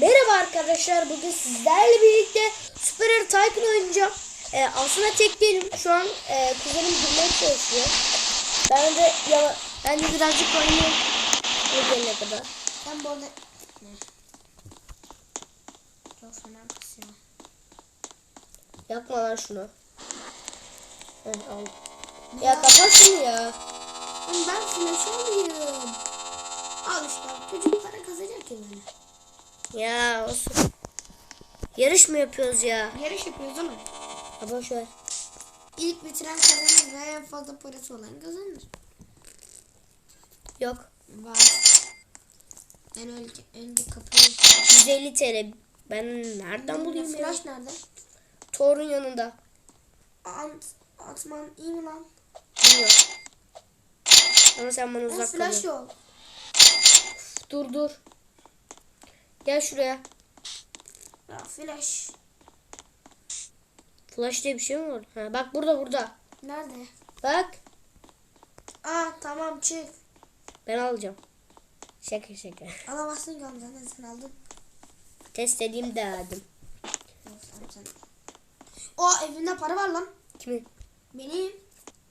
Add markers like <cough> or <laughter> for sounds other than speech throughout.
Merhaba arkadaşlar. Bugün sizlerle birlikte Super Hero Tycoon oynayacağım. Ee, aslında tek değilim. Şu an e, kuzenim girmeye çalışıyor. Ben de ya, ben de birazcık oynayayım. Bu gelene kadar. Ben bu arada... Ne? Çok fena kısıyor. Yakma lan şunu. Heh, al. Ya kapat şunu ya. Ben flash alayım. Al işte çocuk para kazacak ya böyle. Ya olsun. Yarış mı yapıyoruz ya? Yarış yapıyoruz ama. Ha boş ver. İlk bitiren kazanır ve en fazla parası olan kazanır. Yok. Var. Ben önce, önce kapıyı... 150 TL. Ben nereden bulayım ya? Flash nerede? Thor'un yanında. Ant, atman iyi mi lan? Bilmiyorum. Ama sen bana uzak flash kalıyorsun. yok. Dur dur. Gel şuraya. Ya flash. Flash diye bir şey mi var? Ha, bak burada burada. Nerede? Bak. Aa tamam çık. Ben alacağım. Şaka şaka. <laughs> Alamazsın ki zaten sen aldın. Test edeyim tamam, sen. O evinde para var lan. Kimin? Benim.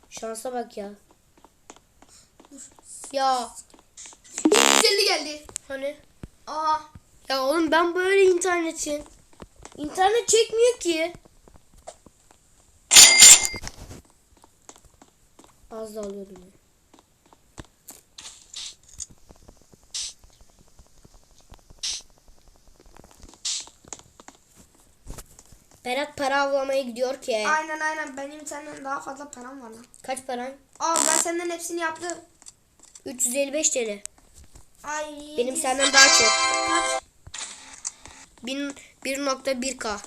Şansa bak ya. Dur. Ya. 150 geldi. Hani? Aa. Ya oğlum ben böyle internetin. İnternet çekmiyor ki. Az da alıyordum ya. Berat para avlamaya gidiyor ki. Aynen aynen benim senden daha fazla param var lan. Kaç paran? Aa ben senden hepsini yaptım. 355 TL. Ay. Benim senden daha çok. Kaç? 1000 1.1k.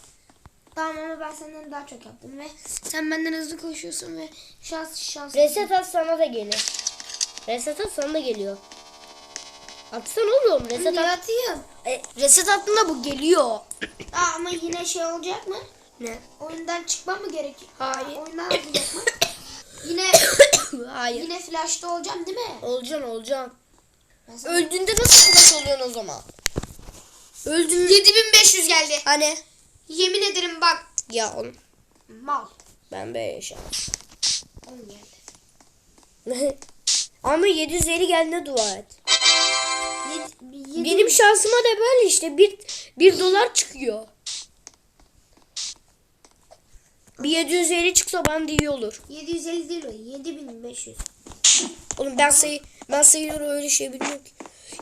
Tamam ama ben senden daha çok yaptım ve sen benden hızlı koşuyorsun ve şans şans. Reset at sana da gelir. Reset at sana da geliyor. Atsana oğlum. Reset at. atayım? E, reset attığında bu geliyor. Aa, ama yine şey olacak mı? Ne? Oyundan çıkmam mı gerekiyor? Hayır. Oyundan atacak mı? <coughs> yine <coughs> Hayır. yine flash'ta olacağım değil mi? Olacaksın olacaksın. Ben sana... Öldüğünde nasıl flash oluyorsun o zaman? Öldün. 7500 geldi. Hani? Yemin ederim bak. Ya oğlum. Mal. Ben böyle şans. 10 geldi. <laughs> Ama 750 geldiğine dua et. Yedi, Benim şansıma da böyle işte. Bir, bir dolar çıkıyor. Bir 750 çıksa bana da iyi olur. 750 değil o. 7500. Oğlum ben sayı ben sayıları öyle şey bilmiyorum ki.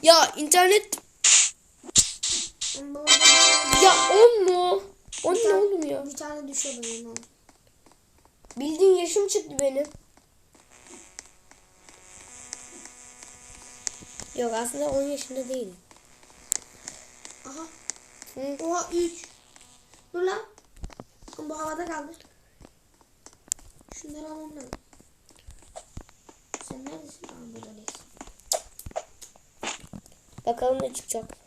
Ya internet Onun babamda bir tane, ya 10 mu? 10 ne oğlum ya? bir tane düşüyor ben onu. Bildiğin yaşım çıktı benim. Yok aslında 10 yaşında değilim. Aha. Hı. Oha 3. Dur lan. Bu havada kaldı. Şunları almam lazım. Sen neredesin? Aa buradayız. Bakalım ne çıkacak.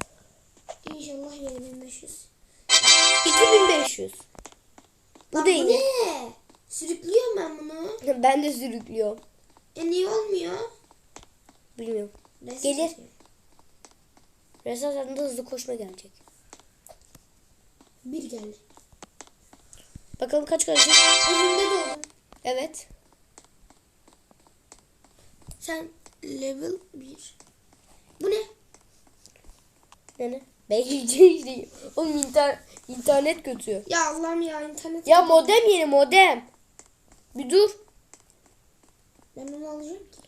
İnşallah 7500. 2500. Bu Lan bu iyi. ne? Sürüklüyorum ben bunu. <laughs> Ben de sürüklüyorum. E niye olmuyor? Bilmiyorum. Reset Gelir. adında hızlı koşma gelecek. Bir geldi. Bakalım kaç gelecek? Önünde doğdum. Evet. Sen level 1. Bu ne? Ne ne? Belki işte. <laughs> Oğlum inter internet kötü. Ya Allah'ım ya internet. Ya modem yeni modem. Bir dur. Ben onu alacağım ki.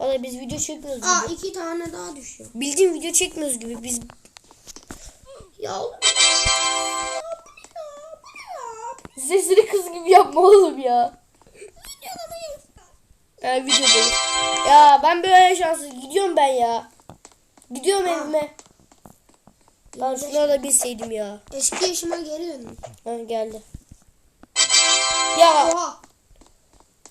Valla biz video çekmiyoruz Aa gibi. iki tane daha düşüyor. Bildiğin video çekmiyoruz gibi. Biz Ya sesini kız gibi yapma oğlum ya. Ha videodayız. Ya ben böyle şanssız gidiyorum ben ya. Gidiyorum Aa. evime. Lan şuna da bilseydim ya. Eski yaşıma geri döndüm. Ha geldi. Ya Oha.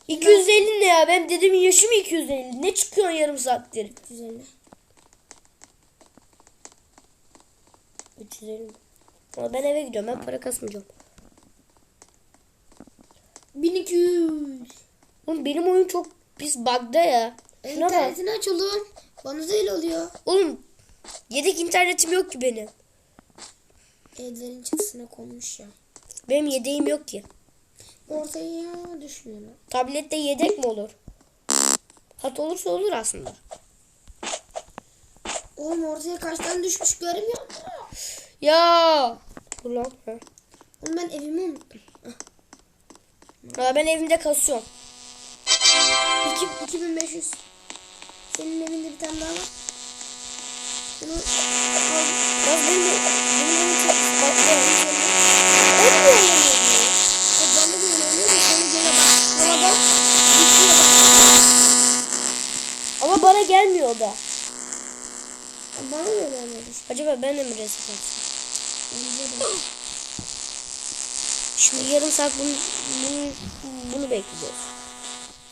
250 ne ya? Benim dedemin yaşı mı 250? Ne çıkıyor yarım saattir? 350. 350 mi? Ama ben eve gidiyorum. Ben para kasmayacağım. 1200. Oğlum benim oyun çok pis bug'da ya. Şuna bak. İnternetini aç oğlum. Bana da öyle oluyor. Oğlum yedek internetim yok ki benim. Evlerin çıksına konmuş ya. Benim yedeğim yok ki. Ortaya düşmüyor. Tablette yedek mi olur? Hat olursa olur aslında. Oğlum ortaya kaç tane düşmüş göremiyor musun? Ya. Dur lan. Ha. Oğlum ben evimi unuttum. Ya ben evimde kasıyorum. İki- 2500. Senin evinde bir tane daha var. Al. Ya benim, benim çok bakıyorum. Olmuyor yani. O bana da öyle oluyor da sonra gene bak. Yola bak. Düşüyor bak. Ama bana gelmiyor o da. Bana da oluyor. Acaba ben de mi reset atsam? Şimdi yarım saat bunu, bunu, bunu bekliyoruz.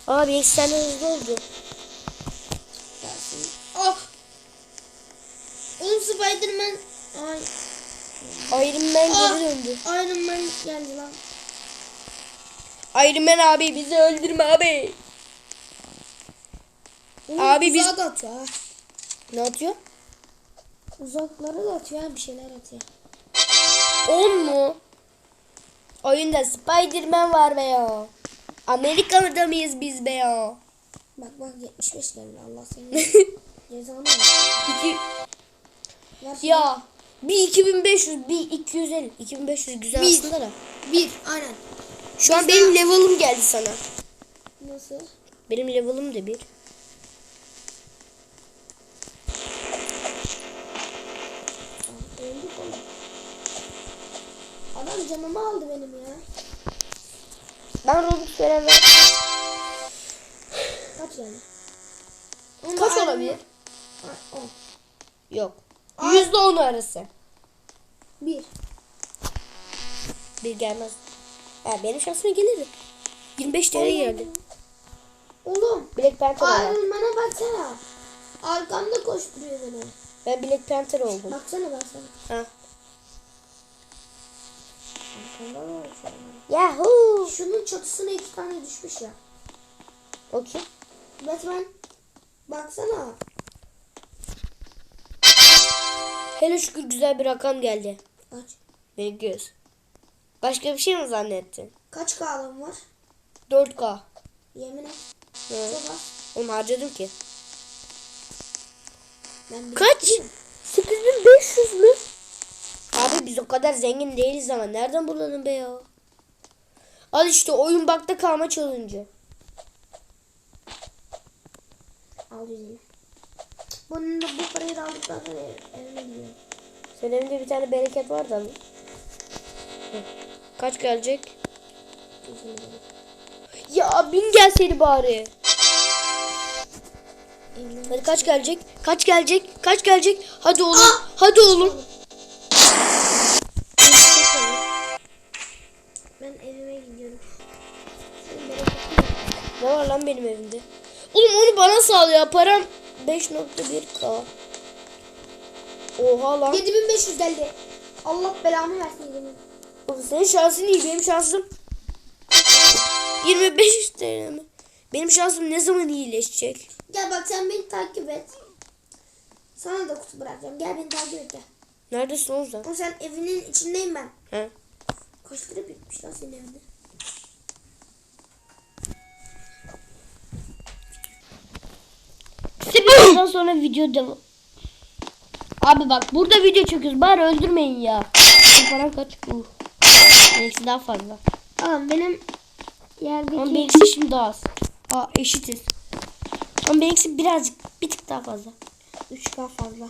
Aa bir senden hızlı oldu. Spiderman. Ay. Iron Man Ah! geri döndü. Iron Man geldi lan. Iron Man abi bizi öldürme abi. Oğlum Abi biz- uzağa da atıyor ha. Ne atıyor? Uzaklara da atıyor ha bir şeyler atıyor. 10 mu? Oyunda Spider-Man var be ya. Amerika'da mıyız biz be ya? Bak bak 75 geldi Allah seni <laughs> cezanı ver. İki, Ya bir 2500 bir 250 2500 güzel Bir. aslında da. Bir aynen. Şu an Biz benim de- level'ım geldi sana. Nasıl? Benim level'ım da bir. Adam canımı aldı benim ya. Ben Robux veren Kaç? Onu Kaç olabilir? Yok. Yüzde on arası. Bir. Bir gelmez. Ha, benim şansıma gelir. 25 TL geldi. Oğlum. Black Panther oldum. Iron baksana. Arkamda koşturuyor beni. Ben Black Panther oldum. Baksana baksana. Ha. Yahoo. Şunun çatısına iki tane düşmüş ya. Okey. Batman. Baksana. Hele şükür güzel bir rakam geldi. Kaç? Benim göz. Başka bir şey mi zannettin? Kaç kağıdım var? 4K. Yemin et. Hı. Çok az. Onu harcadım ki. Ben bir- Kaç? 8500 mü? Abi biz o kadar zengin değiliz ama nereden bulalım be ya? Al işte oyun bakta kalma challenge. Al yüzünü. Bunun da bu parayı da aldıktan sonra ev- evime gidiyorum. Senin evinde bir tane bereket var da mı? Kaç gelecek? Ya bin gelseydi bari. Hadi kaç gelecek? Kaç gelecek? Kaç gelecek? Hadi oğlum. Aa! Hadi oğlum. Ben evime gidiyorum. Ne var lan benim evimde? Oğlum onu bana sal ya. Param 5.1k. Oha lan. 7500 geldi. Allah belamı versin yemin. Oğlum senin şansın iyi. Benim şansım 25 TL mi? Benim şansım ne zaman iyileşecek? Gel bak sen beni takip et. Sana da kutu bırakacağım. Gel beni takip et. gel. Neredesin oğlum sen? Oğlum sen evinin içindeyim ben. He? Kaç lira bitmiş lan senin evinde? İşte birazdan sonra video devam. Abi bak burada video çekiyoruz. Bari öldürmeyin ya. Bu param kaç? Uh. Benimkisi daha fazla. Tamam benim Ama yerdeki... benimkisi şimdi daha az. Aa eşitiz. Ama benimkisi birazcık bir tık daha fazla. 3K fazla.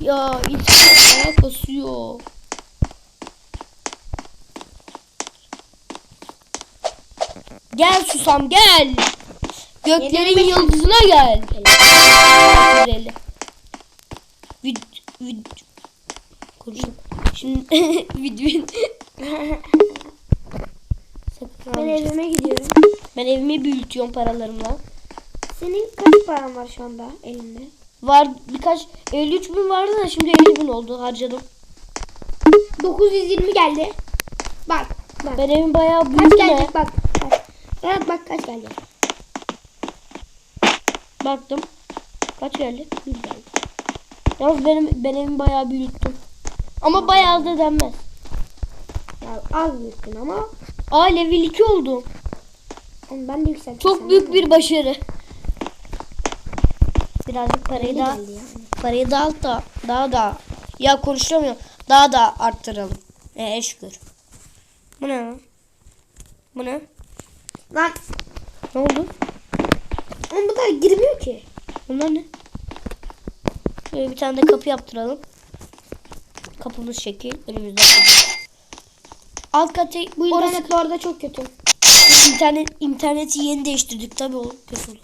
Ya internet ayağa kasıyor. Gel susam gel. Göklerin yıldızına gel. Vid vid konuştum. Şimdi <laughs> Sakın Ben evime gidiyorum. Ben evimi büyütüyorum paralarımla. Senin kaç paran var şu anda elinde? Var birkaç 53 bin vardı da şimdi 50 bin oldu harcadım. 920 geldi. Bak. Bak. Ben evim bayağı Kaç büyüdü de. gelecek bak. Bak. Berat bak kaç geldi. Baktım. Kaç geldi? 100 geldi. Yalnız benim, ben evimi bayağı büyüttüm. Ama bayağı da denmez. Ya az büyüttün ama Aa level 2 oldum. Oğlum ben de yükselttim. Çok büyük bir başarı. Birazcık parayı da parayı da alt da daha da ya konuşamıyorum. Daha da arttıralım. Ee şükür. Bu ne? Bu ne? Lan Ne oldu? Oğlum bu da girmiyor ki. Bunlar ne? Şöyle bir tane de kapı yaptıralım. Kapımız şekil. Önümüzde. Alt katı bu Orası internet, bu arada çok kötü. internet interneti yeni değiştirdik tabii o kötü olur.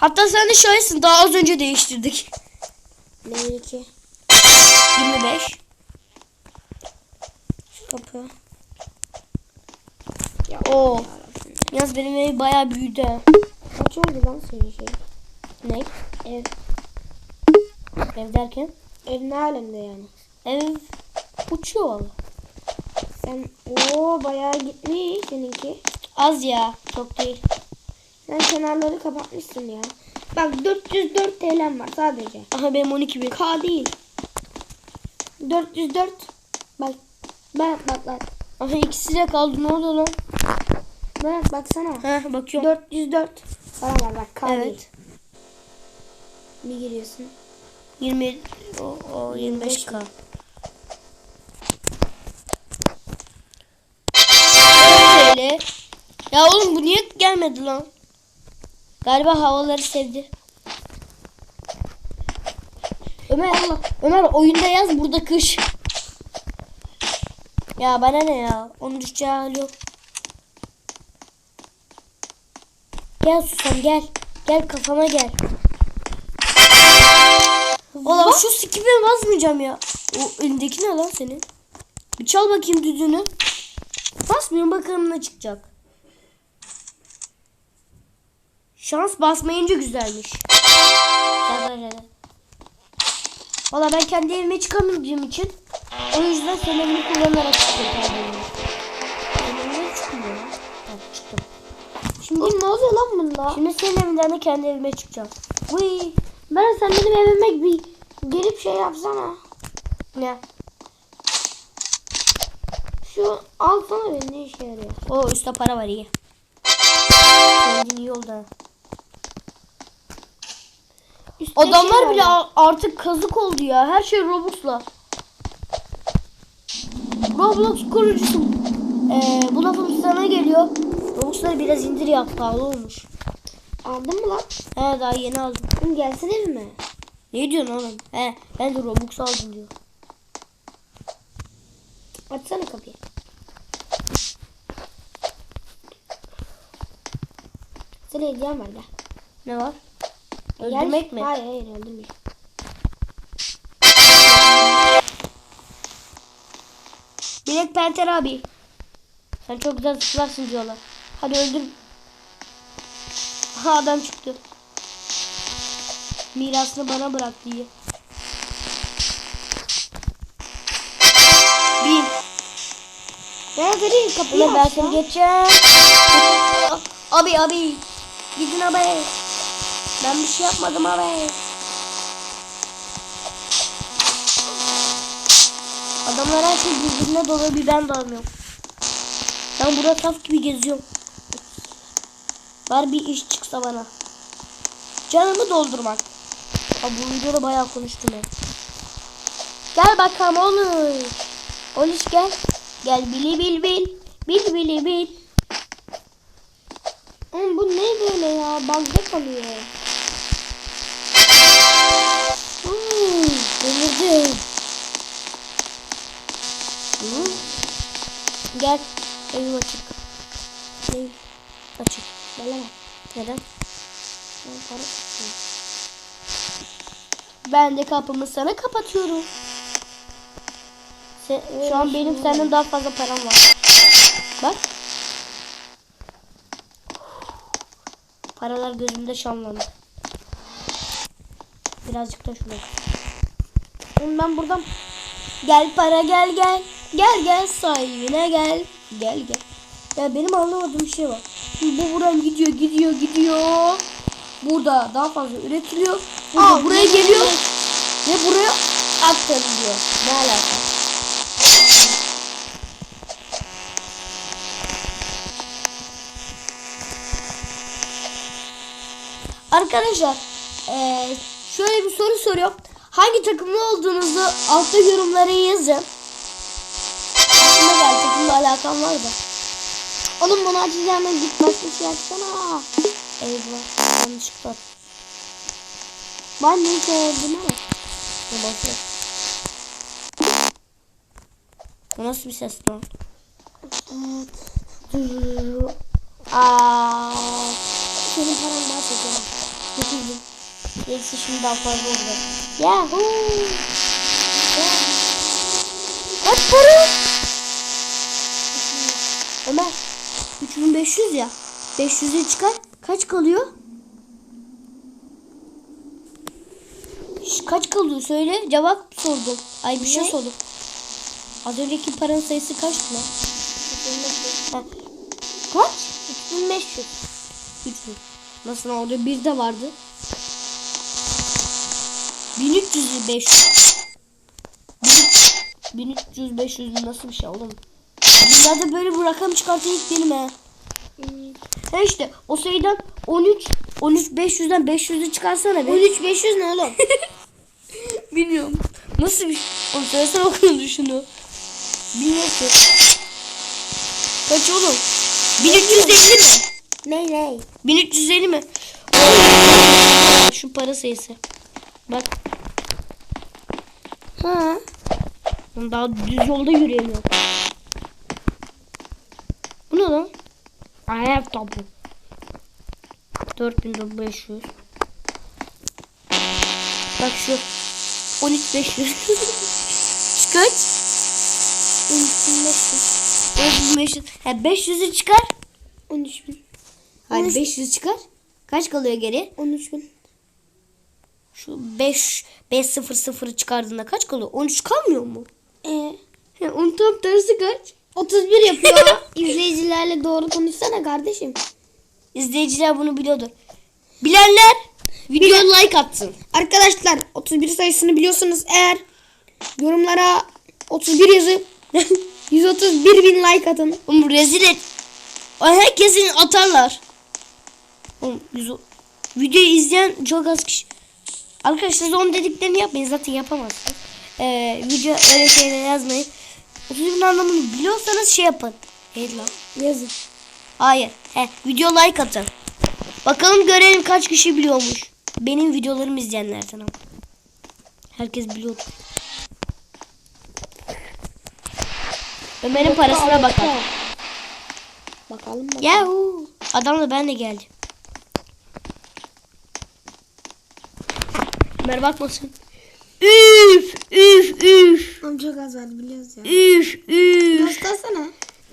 Hatta sen de şahitsin daha az önce değiştirdik. Level 2. 25. Şu kapı. Ya o. Yalnız benim ev bayağı büyüdü. Kaç oldu lan senin şey? Ne? Ev. Ev derken? Ev ne alemde yani? Ev uçuyor valla. Sen o bayağı gitmiş seninki. Az ya. Çok değil. Sen kenarları kapatmışsın ya. Bak 404 TL'm var sadece. Aha benim 12 bin. K değil. 404. Bak. Berat bak bak. Aha ikisi de kaldı. Ne oldu lan? Berat baksana. Heh bakıyorum. 404. Para var bak K Evet. Bir giriyorsun. 20 o, o 25k. TL. Ya oğlum bu niye gelmedi lan? Galiba havaları sevdi. Ömer, Ömer oyunda yaz burada kış. Ya bana ne ya? Onun düşeceği hali yok. Gel susam gel. Gel kafama gel. Oğlum şu skip'e basmayacağım ya. O elindeki ne lan senin? Bir çal bakayım düdüğünü. Basmıyorum bakalım ne çıkacak. Şans basmayınca güzelmiş. Valla ben kendi evime çıkamayacağım için o yüzden senin evini kullanarak çıkıyorum evine çıkmıyor Oğlum ne oluyor lan bunda? şimdi senin evinden de kendi evime çıkacağım. Uy. Berat sen benim evime bir gelip şey yapsana. Ne? Şu alsana beni ne işe yarıyor? O üstte para var iyi. Kendin iyi oldu. Üstte şey Adamlar var bile a- artık kazık oldu ya. Her şey Robux'la. Roblox kurucusu ee, bu lafım sana geliyor. Robux'ları biraz indir yap pahalı olmuş. Aldın mı lan? He daha yeni aldım. Oğlum gelsene evime. Ne diyorsun oğlum? He ben de Robux aldım diyor. Açsana kapıyı. Sana hediyem var gel. Ne var? Öldürmek mi? Hayır hayır öldürmek. Black Panther abi. Sen çok güzel zıplarsın diyorlar. Hadi öldür. Ha adam çıktı. Mirasını bana bırak diye. Bin. Ben hadi kapıyı Ulan ben seni geçeceğim. Abi abi. Gidin abi. Ben bir şey yapmadım abi. Adamlar her şey birbirine dolu bir ben dalmıyorum. Ben burada saf gibi geziyorum. Var bir iş çıksa bana. Canımı doldurmak. Abi bu videoda bayağı konuştum ben. Gel bakalım oğlum. Oluş gel. Gel bili bil bil. Bil bili bil. Oğlum bu ne böyle ya? Bagda kalıyor. Hmm, delirdim. Gel. Evim açık. Ev açık. Beleme. Neden? Ben para tutuyorum. Ben de kapımı sana kapatıyorum. Sen, şu an benim senden daha fazla param var. Bak. Paralar gözümde şanlandı. Birazcık da. Oğlum ben buradan Gel para gel gel. Gel gel sahibine gel. Gel gel. Ya benim anlamadığım bir şey var. Şimdi bu buradan gidiyor gidiyor gidiyor. Burada daha fazla üretiliyor. Burada Al, buraya geliyor. Ve buraya çıkarım diyor. Ne alaka? Arkadaşlar eee, şöyle bir soru soruyorum. Hangi takımlı olduğunuzu altta yorumlara yazın. Aklıma geldi takımla alakam var da. Oğlum bunu açacağına git başka şey açsana. Eyvah yanlışlıkla. Ben ne söyledim ama. Ne bakıyor. Bu nasıl bir ses lan? Aa, Senin paran daha çok ya. getirdim. Gerisi şimdi daha fazla olacak. Yahoo! Kaç para? Ömer. 3500 ya. 500'e çıkar. Kaç kalıyor? Kaç kalıyor söyle. Cevap sordum. Ay bir şey Ne? sordum. Az önceki paranın sayısı kaçtı lan? Ha. Kaç? 3500. 3000. Nasıl orada bir de vardı. 1300 500. 1300 500 nasıl bir şey oğlum? Dünyada böyle bir rakam çıkartan ilk benim ha. Ha işte o sayıdan 13 13 500'den 500'ü çıkarsana be. 13 500 ne oğlum? <laughs> Bilmiyorum. Nasıl bir Oğlum söylesene okulun şunu. Bilmiyorum. Kaç oğlum? 1350 mi? ne ne? 1350 mi? Şu para sayısı. Bak. Ha. Daha düz yolda yürüyemiyorum. Bu ne lan? Ayakkabı. 4500. Bak şu. 13500. Şu Kaç? 13500. 13500. Ha 500'ü çıkar. 13 bin. Hayır 500 çıkar. Kaç kalıyor geri? 13 bin. Şu 5 500'ı çıkardığında kaç kalıyor? 13 kalmıyor mu? Ee, He, onun tam tersi kaç? 31 yapıyor. <laughs> İzleyicilerle doğru konuşsana kardeşim. İzleyiciler bunu biliyordur. Bilenler videoya like atsın. Arkadaşlar 31 sayısını biliyorsanız eğer yorumlara 31 yazıp <laughs> 131 bin like atın. Oğlum rezil et. Herkesin atarlar. Oğlum, videoyu izleyen çok az kişi. Arkadaşlar onun dediklerini yapmayın. Zaten yapamazsınız. Ee, video öyle şeyler yazmayın. 30 bin anlamını biliyorsanız şey yapın. Neydi lan? Yazın. Hayır. He, video like atın. Bakalım görelim kaç kişi biliyormuş. Benim videolarımı izleyenlerden ama. Herkes biliyordu. Ömer'in parasına bakalım. Bakalım bakalım. Yahu. Adamla ben de geldim. Ömer bakmasın. Üf üf üf Oğlum çok az var biliyoruz ya. üf üf Göstersene.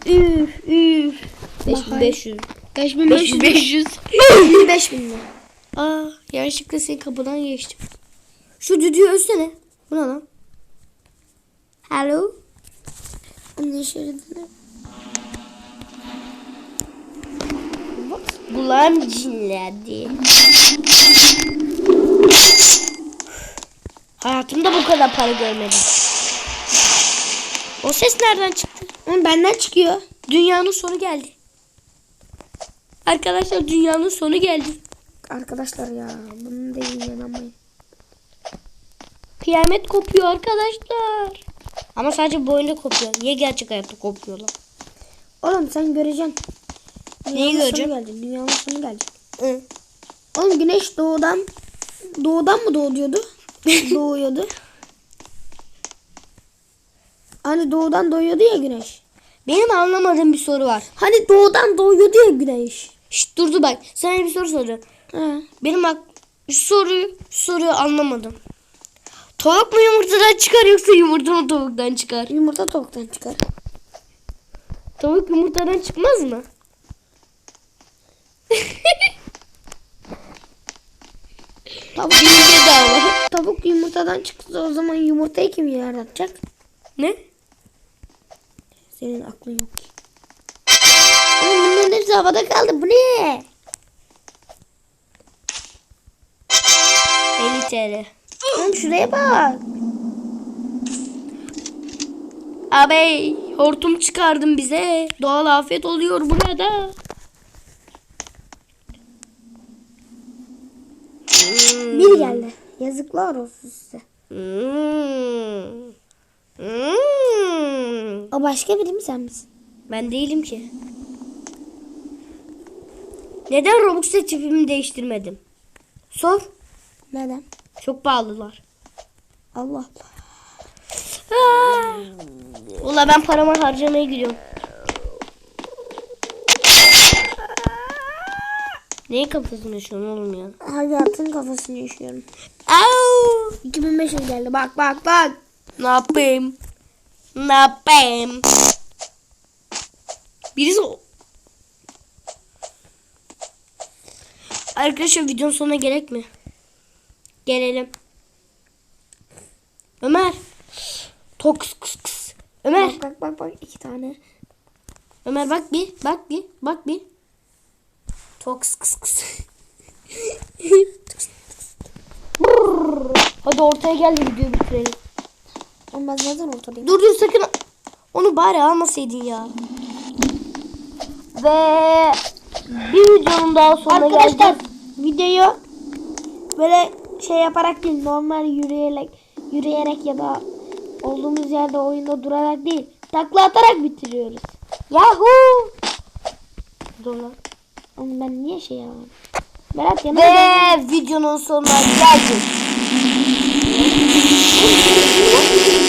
üf üf. Bakayım. 5500. 5500. 5500. 55 bin lira. Aa, yanlışlıkla senin kapıdan geçtim. Şu düdüğü ölsene. Bu ne lan? Hello? Anne dene. Kulağım cinlendi. Hayatımda bu kadar para görmedim. O ses nereden çıktı? Oğlum benden çıkıyor. Dünyanın sonu geldi. Arkadaşlar dünyanın sonu geldi. Arkadaşlar ya bunun değil inanamayın. Kıyamet kopuyor arkadaşlar. Ama sadece bu oyunda kopuyor. Niye gerçek hayatta kopuyor lan? Oğlum sen göreceksin. Neyi Dünyanın göreceğim? Sonu gelecek. Dünyanın sonu gelecek. Hı. Oğlum güneş doğudan doğudan mı doğuyordu? Doğuyordu. Hani doğudan doğuyordu ya güneş. Benim anlamadığım bir soru var. Hani doğudan doğuyordu ya güneş. Şşt durdu bak. Sana bir soru soruyorum. Ha. Benim bak soruyu, soruyu anlamadım. Tavuk mu yumurtadan çıkar yoksa yumurta mı tavuktan çıkar? Yumurta tavuktan çıkar. Tavuk yumurtadan çıkmaz mı? <laughs> Tavuk, Bilge dava. <laughs> tavuk yumurtadan çıksa o zaman yumurtayı kim yaratacak? Ne? Senin aklın yok ki. Oğlum bunların hepsi havada kaldı. Bu ne? 50 TL. Oğlum şuraya bak. Abi hortum çıkardın bize. Doğal afet oluyor burada. Bir geldi. Yazıklar olsun size. Hmm. Hmm. O başka biri mi sen misin? Ben değilim ki. Neden Robux'ta çipimi değiştirmedim? Sor. Neden? Çok pahalılar. Allah. Ah. Ula ben paramı harcamaya gidiyorum. Neyin kafasını yaşıyorsun oğlum ya? Hayatın kafasını yaşıyorum. Au! 2500 geldi. Bak bak bak. Ne yapayım? Ne yapayım? Birisi o- Arkadaşlar videonun sonuna gerek mi? Gelelim. Ömer. Toks kıs kıs. Ömer. Bak bak bak bak. iki tane. Ömer bak bir. Bak bir. Bak bir. Toks kıs kıs. Hadi ortaya gel de videoyu bitirelim. Oğlum ben zaten ortadayım. Dur dur sakın onu bari almasaydın ya. Ve bir videonun daha sonuna Arkadaşlar geldik. videoyu böyle şey yaparak değil normal yürüyerek yürüyerek ya da olduğumuz yerde oyunda durarak değil takla atarak bitiriyoruz. Yahoo! Dur Oğlum ben niye şey yapamam? Berat yanına gel. Ve videonun sonuna geldik. <laughs>